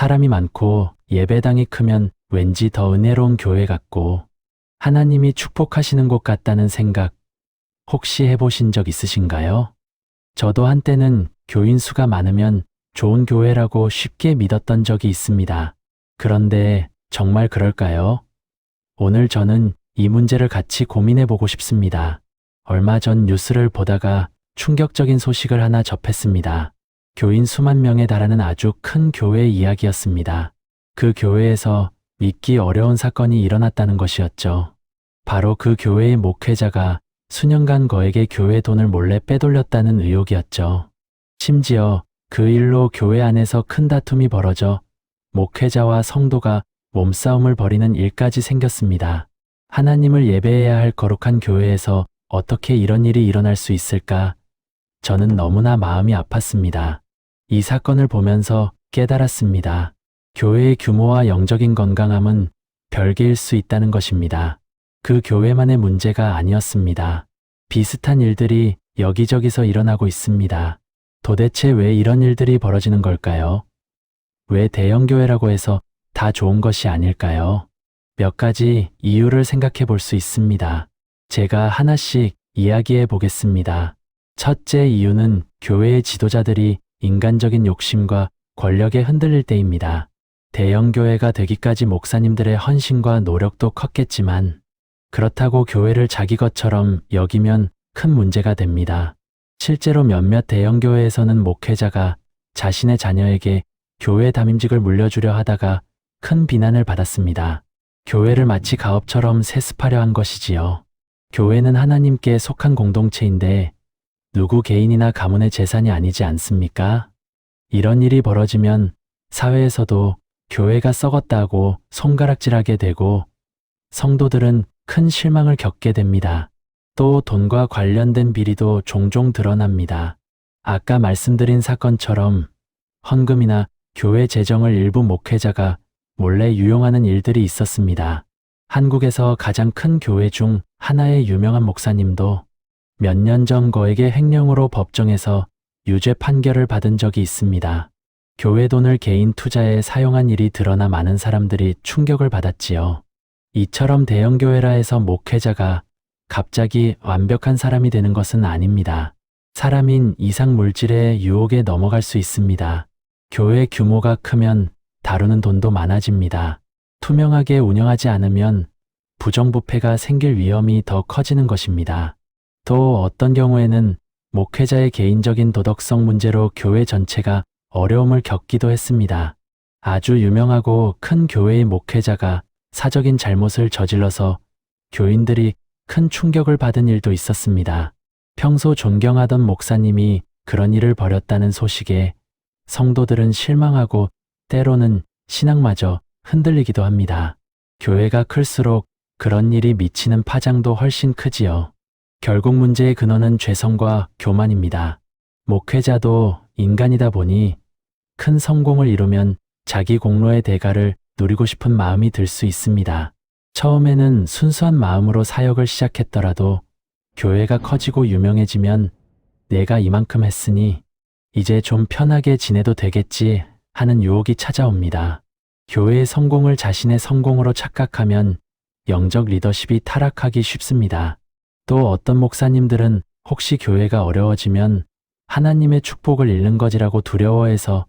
사람이 많고 예배당이 크면 왠지 더 은혜로운 교회 같고 하나님이 축복하시는 곳 같다는 생각 혹시 해보신 적 있으신가요? 저도 한때는 교인 수가 많으면 좋은 교회라고 쉽게 믿었던 적이 있습니다. 그런데 정말 그럴까요? 오늘 저는 이 문제를 같이 고민해 보고 싶습니다. 얼마 전 뉴스를 보다가 충격적인 소식을 하나 접했습니다. 교인 수만 명에 달하는 아주 큰 교회 이야기였습니다. 그 교회에서 믿기 어려운 사건이 일어났다는 것이었죠. 바로 그 교회의 목회자가 수년간 거액의 교회 돈을 몰래 빼돌렸다는 의혹이었죠. 심지어 그 일로 교회 안에서 큰 다툼이 벌어져 목회자와 성도가 몸싸움을 벌이는 일까지 생겼습니다. 하나님을 예배해야 할 거룩한 교회에서 어떻게 이런 일이 일어날 수 있을까? 저는 너무나 마음이 아팠습니다. 이 사건을 보면서 깨달았습니다. 교회의 규모와 영적인 건강함은 별개일 수 있다는 것입니다. 그 교회만의 문제가 아니었습니다. 비슷한 일들이 여기저기서 일어나고 있습니다. 도대체 왜 이런 일들이 벌어지는 걸까요? 왜 대형교회라고 해서 다 좋은 것이 아닐까요? 몇 가지 이유를 생각해 볼 수 있습니다. 제가 하나씩 이야기해 보겠습니다. 첫째 이유는 교회의 지도자들이 인간적인 욕심과 권력에 흔들릴 때입니다. 대형교회가 되기까지 목사님들의 헌신과 노력도 컸겠지만 그렇다고 교회를 자기 것처럼 여기면 큰 문제가 됩니다. 실제로 몇몇 대형교회에서는 목회자가 자신의 자녀에게 교회 담임직을 물려주려 하다가 큰 비난을 받았습니다. 교회를 마치 가업처럼 세습하려 한 것이지요. 교회는 하나님께 속한 공동체인데 누구 개인이나 가문의 재산이 아니지 않습니까? 이런 일이 벌어지면 사회에서도 교회가 썩었다고 손가락질하게 되고 성도들은 큰 실망을 겪게 됩니다. 또 돈과 관련된 비리도 종종 드러납니다. 아까 말씀드린 사건처럼 헌금이나 교회 재정을 일부 목회자가 몰래 유용하는 일들이 있었습니다. 한국에서 가장 큰 교회 중 하나의 유명한 목사님도 몇 년 전 거액의 횡령으로 법정에서 유죄 판결을 받은 적이 있습니다. 교회 돈을 개인 투자에 사용한 일이 드러나 많은 사람들이 충격을 받았지요. 이처럼 대형교회라 해서 목회자가 갑자기 완벽한 사람이 되는 것은 아닙니다. 사람인 이상 물질의 유혹에 넘어갈 수 있습니다. 교회 규모가 크면 다루는 돈도 많아집니다. 투명하게 운영하지 않으면 부정부패가 생길 위험이 더 커지는 것입니다. 또 어떤 경우에는 목회자의 개인적인 도덕성 문제로 교회 전체가 어려움을 겪기도 했습니다. 아주 유명하고 큰 교회의 목회자가 사적인 잘못을 저질러서 교인들이 큰 충격을 받은 일도 있었습니다. 평소 존경하던 목사님이 그런 일을 벌였다는 소식에 성도들은 실망하고 때로는 신앙마저 흔들리기도 합니다. 교회가 클수록 그런 일이 미치는 파장도 훨씬 크지요. 결국 문제의 근원은 죄성과 교만입니다. 목회자도 인간이다 보니 큰 성공을 이루면 자기 공로의 대가를 누리고 싶은 마음이 들 수 있습니다. 처음에는 순수한 마음으로 사역을 시작했더라도 교회가 커지고 유명해지면 내가 이만큼 했으니 이제 좀 편하게 지내도 되겠지 하는 유혹이 찾아옵니다. 교회의 성공을 자신의 성공으로 착각하면 영적 리더십이 타락하기 쉽습니다. 또 어떤 목사님들은 혹시 교회가 어려워지면 하나님의 축복을 잃는 것이라고 두려워해서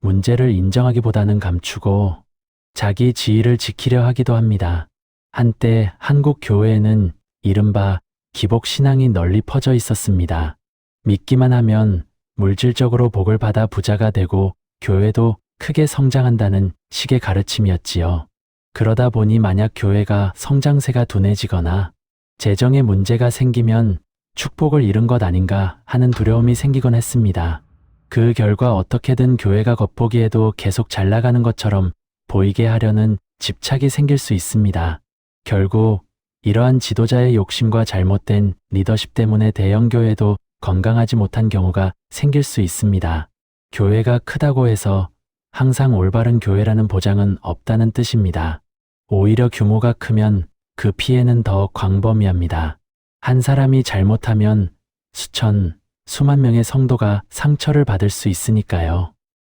문제를 인정하기보다는 감추고 자기 지위를 지키려 하기도 합니다. 한때 한국 교회에는 이른바 기복 신앙이 널리 퍼져 있었습니다. 믿기만 하면 물질적으로 복을 받아 부자가 되고 교회도 크게 성장한다는 식의 가르침이었지요. 그러다 보니 만약 교회가 성장세가 둔해지거나 재정에 문제가 생기면 축복을 잃은 것 아닌가 하는 두려움이 생기곤 했습니다. 그 결과 어떻게든 교회가 겉보기에도 계속 잘 나가는 것처럼 보이게 하려는 집착이 생길 수 있습니다. 결국 이러한 지도자의 욕심과 잘못된 리더십 때문에 대형교회도 건강하지 못한 경우가 생길 수 있습니다. 교회가 크다고 해서 항상 올바른 교회라는 보장은 없다는 뜻입니다. 오히려 규모가 크면 그 피해는 더 광범위합니다. 한 사람이 잘못하면 수천, 수만 명의 성도가 상처를 받을 수 있으니까요.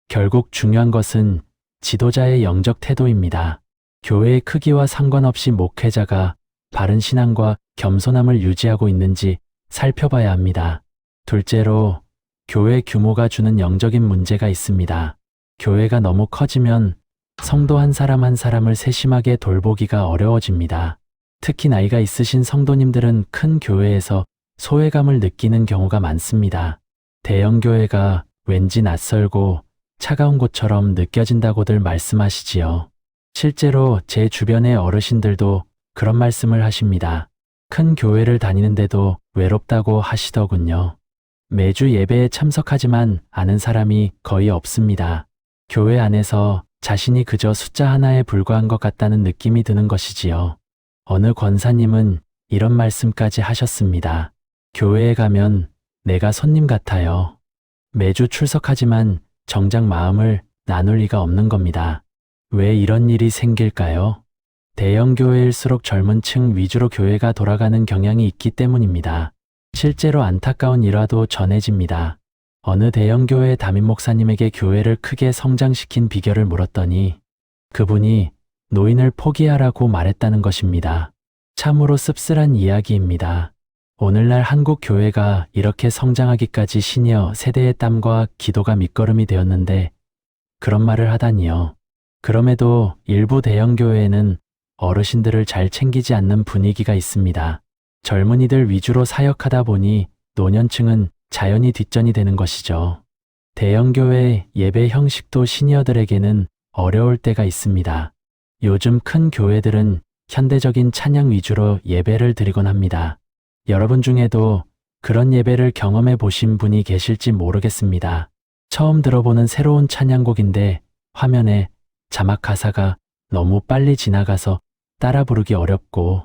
결국 중요한 것은 지도자의 영적 태도입니다. 교회의 크기와 상관없이 목회자가 바른 신앙과 겸손함을 유지하고 있는지 살펴봐야 합니다. 둘째로, 교회 규모가 주는 영적인 문제가 있습니다. 교회가 너무 커지면 성도 한 사람 한 사람을 세심하게 돌보기가 어려워집니다. 특히 나이가 있으신 성도님들은 큰 교회에서 소외감을 느끼는 경우가 많습니다. 대형 교회가 왠지 낯설고 차가운 곳처럼 느껴진다고들 말씀하시지요. 실제로 제 주변의 어르신들도 그런 말씀을 하십니다. 큰 교회를 다니는데도 외롭다고 하시더군요. 매주 예배에 참석하지만 아는 사람이 거의 없습니다. 교회 안에서 자신이 그저 숫자 하나에 불과한 것 같다는 느낌이 드는 것이지요. 어느 권사님은 이런 말씀까지 하셨습니다. 교회에 가면 내가 손님 같아요. 매주 출석하지만 정작 마음을 나눌 리가 없는 겁니다. 왜 이런 일이 생길까요? 대형 교회일수록 젊은 층 위주로 교회가 돌아가는 경향이 있기 때문입니다. 실제로 안타까운 일화도 전해집니다. 어느 대형 교회 담임 목사님에게 교회를 크게 성장시킨 비결을 물었더니 그분이 노인을 포기하라고 말했다는 것입니다. 참으로 씁쓸한 이야기입니다. 오늘날 한국 교회가 이렇게 성장하기까지 시니어 세대의 땀과 기도가 밑거름이 되었는데 그런 말을 하다니요. 그럼에도 일부 대형 교회에는 어르신들을 잘 챙기지 않는 분위기가 있습니다. 젊은이들 위주로 사역하다 보니 노년층은 자연히 뒷전이 되는 것이죠. 대형 교회 예배 형식도 시니어들에게는 어려울 때가 있습니다. 요즘 큰 교회들은 현대적인 찬양 위주로 예배를 드리곤 합니다. 여러분 중에도 그런 예배를 경험해 보신 분이 계실지 모르겠습니다. 처음 들어보는 새로운 찬양곡인데 화면에 자막 가사가 너무 빨리 지나가서 따라 부르기 어렵고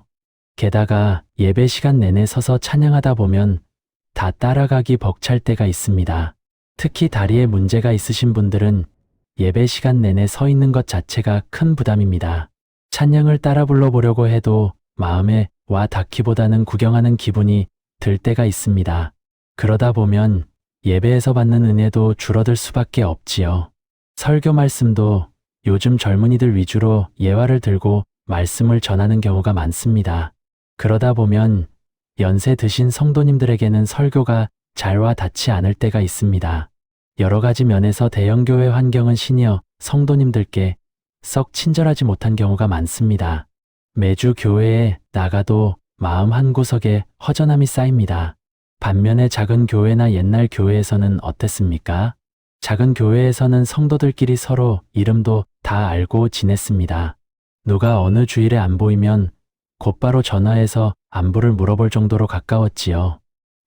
게다가 예배 시간 내내 서서 찬양하다 보면 다 따라가기 벅찰 때가 있습니다. 특히 다리에 문제가 있으신 분들은 예배 시간 내내 서 있는 것 자체가 큰 부담입니다. 찬양을 따라 불러보려고 해도 마음에 와 닿기보다는 구경하는 기분이 들 때가 있습니다. 그러다 보면 예배에서 받는 은혜도 줄어들 수밖에 없지요. 설교 말씀도 요즘 젊은이들 위주로 예화를 들고 말씀을 전하는 경우가 많습니다. 그러다 보면 연세 드신 성도님들에게는 설교가 잘 와 닿지 않을 때가 있습니다. 여러 가지 면에서 대형교회 환경은 시니어 성도님들께 썩 친절하지 못한 경우가 많습니다. 매주 교회에 나가도 마음 한구석에 허전함이 쌓입니다. 반면에 작은 교회나 옛날 교회에서는 어땠습니까? 작은 교회에서는 성도들끼리 서로 이름도 다 알고 지냈습니다. 누가 어느 주일에 안 보이면 곧바로 전화해서 안부를 물어볼 정도로 가까웠지요.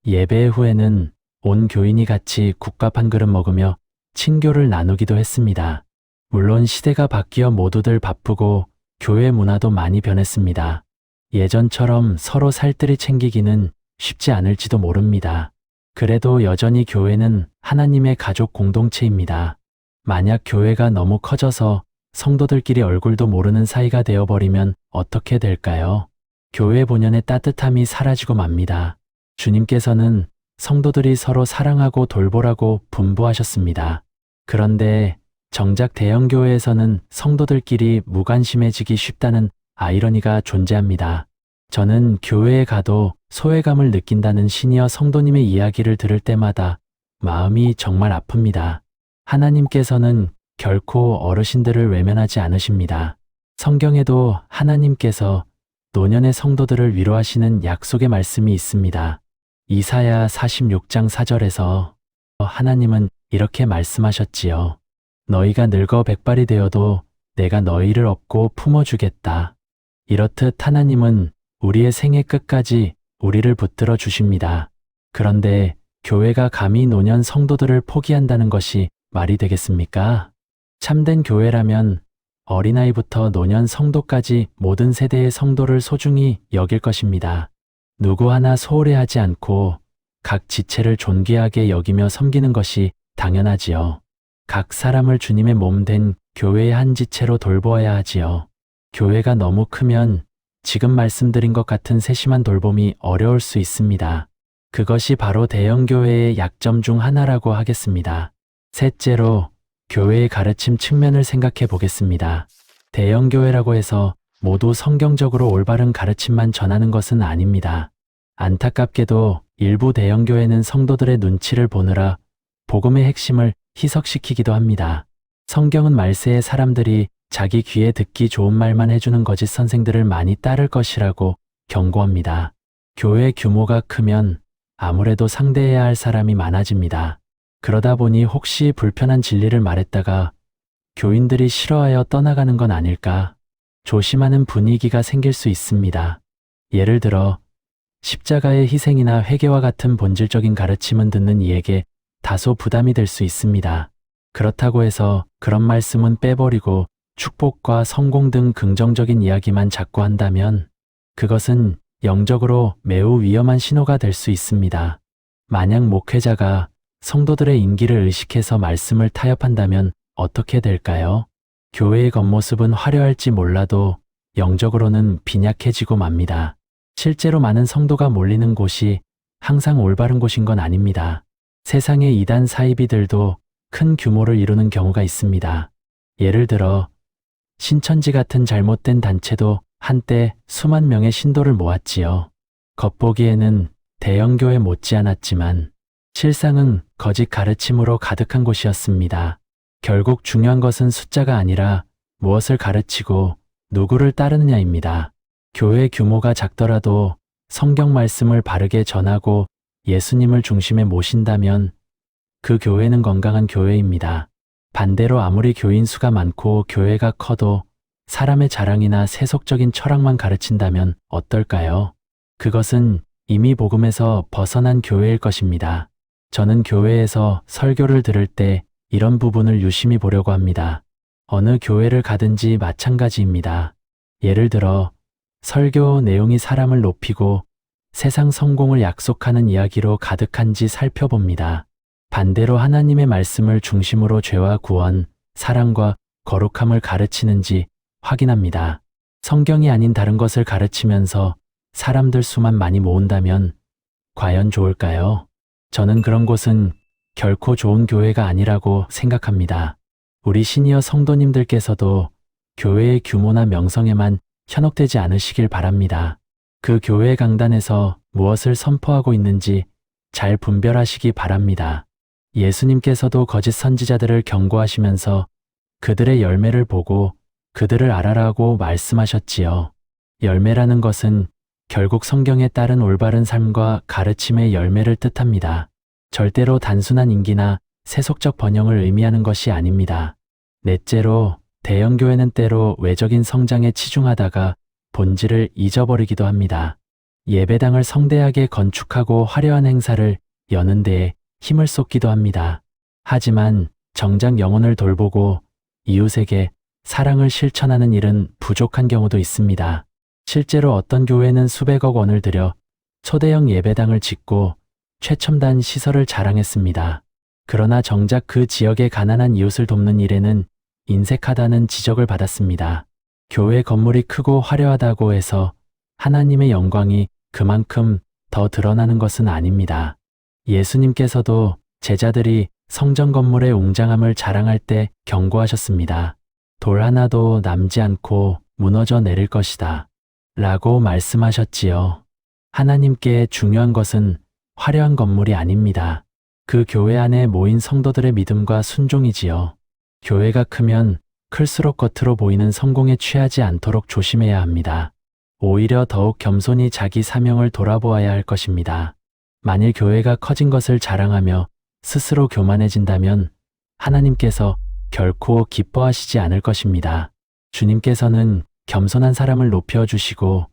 예배 후에는 온 교인이 같이 국밥 한 그릇 먹으며 친교를 나누기도 했습니다. 물론 시대가 바뀌어 모두들 바쁘고 교회 문화도 많이 변했습니다. 예전처럼 서로 살뜰히 챙기기는 쉽지 않을지도 모릅니다. 그래도 여전히 교회는 하나님의 가족 공동체입니다. 만약 교회가 너무 커져서 성도들끼리 얼굴도 모르는 사이가 되어버리면 어떻게 될까요? 교회 본연의 따뜻함이 사라지고 맙니다. 주님께서는 성도들이 서로 사랑하고 돌보라고 분부하셨습니다. 그런데 정작 대형교회에서는 성도들끼리 무관심해지기 쉽다는 아이러니가 존재합니다. 저는 교회에 가도 소외감을 느낀다는 시니어 성도님의 이야기를 들을 때마다 마음이 정말 아픕니다. 하나님께서는 결코 어르신들을 외면하지 않으십니다. 성경에도 하나님께서 노년의 성도들을 위로하시는 약속의 말씀이 있습니다. 이사야 46장 4절에서 하나님은 이렇게 말씀하셨지요. 너희가 늙어 백발이 되어도 내가 너희를 업고 품어주겠다. 이렇듯 하나님은 우리의 생애 끝까지 우리를 붙들어 주십니다. 그런데 교회가 감히 노년 성도들을 포기한다는 것이 말이 되겠습니까? 참된 교회라면 어린아이부터 노년 성도까지 모든 세대의 성도를 소중히 여길 것입니다. 누구 하나 소홀히 하지 않고 각 지체를 존귀하게 여기며 섬기는 것이 당연하지요. 각 사람을 주님의 몸 된 교회의 한 지체로 돌보아야 하지요. 교회가 너무 크면 지금 말씀드린 것 같은 세심한 돌봄이 어려울 수 있습니다. 그것이 바로 대형교회의 약점 중 하나라고 하겠습니다. 셋째로, 교회의 가르침 측면을 생각해 보겠습니다. 대형 교회라고 해서 모두 성경적으로 올바른 가르침만 전하는 것은 아닙니다. 안타깝게도 일부 대형 교회는 성도들의 눈치를 보느라 복음의 핵심을 희석시키기도 합니다. 성경은 말세에 사람들이 자기 귀에 듣기 좋은 말만 해주는 거짓 선생들을 많이 따를 것이라고 경고합니다. 교회 규모가 크면 아무래도 상대해야 할 사람이 많아집니다. 그러다 보니 혹시 불편한 진리를 말했다가 교인들이 싫어하여 떠나가는 건 아닐까 조심하는 분위기가 생길 수 있습니다. 예를 들어 십자가의 희생이나 회개와 같은 본질적인 가르침은 듣는 이에게 다소 부담이 될 수 있습니다. 그렇다고 해서 그런 말씀은 빼버리고 축복과 성공 등 긍정적인 이야기만 자꾸 한다면 그것은 영적으로 매우 위험한 신호가 될 수 있습니다. 만약 목회자가 성도들의 인기를 의식해서 말씀을 타협한다면 어떻게 될까요? 교회의 겉모습은 화려할지 몰라도 영적으로는 빈약해지고 맙니다. 실제로 많은 성도가 몰리는 곳이 항상 올바른 곳인 건 아닙니다. 세상의 이단 사이비들도 큰 규모를 이루는 경우가 있습니다. 예를 들어 신천지 같은 잘못된 단체도 한때 수만 명의 신도를 모았지요. 겉보기에는 대형교회 못지않았지만 실상은 거짓 가르침으로 가득한 곳이었습니다. 결국 중요한 것은 숫자가 아니라 무엇을 가르치고 누구를 따르느냐입니다. 교회 규모가 작더라도 성경 말씀을 바르게 전하고 예수님을 중심에 모신다면 그 교회는 건강한 교회입니다. 반대로 아무리 교인 수가 많고 교회가 커도 사람의 자랑이나 세속적인 철학만 가르친다면 어떨까요? 그것은 이미 복음에서 벗어난 교회일 것입니다. 저는 교회에서 설교를 들을 때 이런 부분을 유심히 보려고 합니다. 어느 교회를 가든지 마찬가지입니다. 예를 들어 설교 내용이 사람을 높이고 세상 성공을 약속하는 이야기로 가득한지 살펴봅니다. 반대로 하나님의 말씀을 중심으로 죄와 구원, 사랑과 거룩함을 가르치는지 확인합니다. 성경이 아닌 다른 것을 가르치면서 사람들 수만 많이 모은다면 과연 좋을까요? 저는 그런 곳은 결코 좋은 교회가 아니라고 생각합니다. 우리 시니어 성도님들께서도 교회의 규모나 명성에만 현혹되지 않으시길 바랍니다. 그 교회 강단에서 무엇을 선포하고 있는지 잘 분별하시기 바랍니다. 예수님께서도 거짓 선지자들을 경고하시면서 그들의 열매를 보고 그들을 알아라고 말씀하셨지요. 열매라는 것은 결국 성경에 따른 올바른 삶과 가르침의 열매를 뜻합니다. 절대로 단순한 인기나 세속적 번영을 의미하는 것이 아닙니다. 넷째로 대형교회는 때로 외적인 성장에 치중하다가 본질을 잊어버리기도 합니다. 예배당을 성대하게 건축하고 화려한 행사를 여는 데에 힘을 쏟기도 합니다. 하지만 정작 영혼을 돌보고 이웃에게 사랑을 실천하는 일은 부족한 경우도 있습니다. 실제로 어떤 교회는 수백억 원을 들여 초대형 예배당을 짓고 최첨단 시설을 자랑했습니다. 그러나 정작 그 지역의 가난한 이웃을 돕는 일에는 인색하다는 지적을 받았습니다. 교회 건물이 크고 화려하다고 해서 하나님의 영광이 그만큼 더 드러나는 것은 아닙니다. 예수님께서도 제자들이 성전 건물의 웅장함을 자랑할 때 경고하셨습니다. 돌 하나도 남지 않고 무너져 내릴 것이다. 라고 말씀하셨지요. 하나님께 중요한 것은 화려한 건물이 아닙니다. 그 교회 안에 모인 성도들의 믿음과 순종이지요. 교회가 크면 클수록 겉으로 보이는 성공에 취하지 않도록 조심해야 합니다. 오히려 더욱 겸손히 자기 사명을 돌아보아야 할 것입니다. 만일 교회가 커진 것을 자랑하며 스스로 교만해진다면 하나님께서 결코 기뻐하시지 않을 것입니다. 주님께서는 겸손한 사람을 높여주시고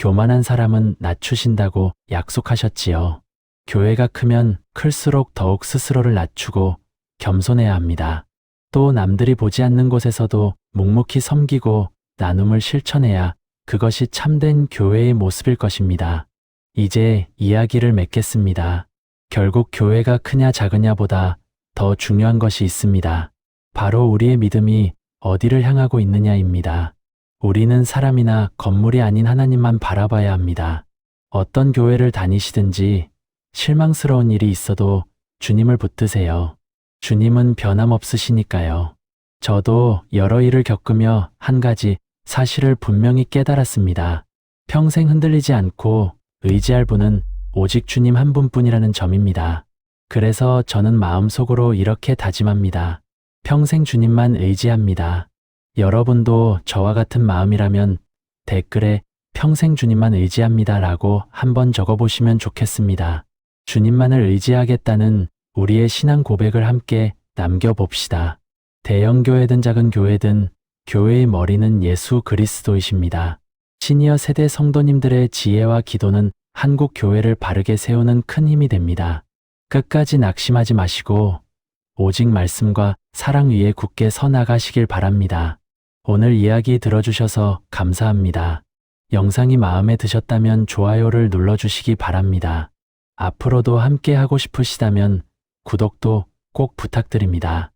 교만한 사람은 낮추신다고 약속하셨지요. 교회가 크면 클수록 더욱 스스로를 낮추고 겸손해야 합니다. 또 남들이 보지 않는 곳에서도 묵묵히 섬기고 나눔을 실천해야 그것이 참된 교회의 모습일 것입니다. 이제 이야기를 맺겠습니다. 결국 교회가 크냐 작으냐보다 더 중요한 것이 있습니다. 바로 우리의 믿음이 어디를 향하고 있느냐입니다. 우리는 사람이나 건물이 아닌 하나님만 바라봐야 합니다. 어떤 교회를 다니시든지 실망스러운 일이 있어도 주님을 붙드세요. 주님은 변함없으시니까요. 저도 여러 일을 겪으며 한 가지 사실을 분명히 깨달았습니다. 평생 흔들리지 않고 의지할 분은 오직 주님 한 분뿐이라는 점입니다. 그래서 저는 마음속으로 이렇게 다짐합니다. 평생 주님만 의지합니다. 여러분도 저와 같은 마음이라면 댓글에 평생 주님만 의지합니다 라고 한번 적어보시면 좋겠습니다. 주님만을 의지하겠다는 우리의 신앙 고백을 함께 남겨봅시다. 대형 교회든 작은 교회든 교회의 머리는 예수 그리스도이십니다. 시니어 세대 성도님들의 지혜와 기도는 한국 교회를 바르게 세우는 큰 힘이 됩니다. 끝까지 낙심하지 마시고 오직 말씀과 사랑 위에 굳게 서 나가시길 바랍니다. 오늘 이야기 들어주셔서 감사합니다. 영상이 마음에 드셨다면 좋아요를 눌러주시기 바랍니다. 앞으로도 함께 하고 싶으시다면 구독도 꼭 부탁드립니다.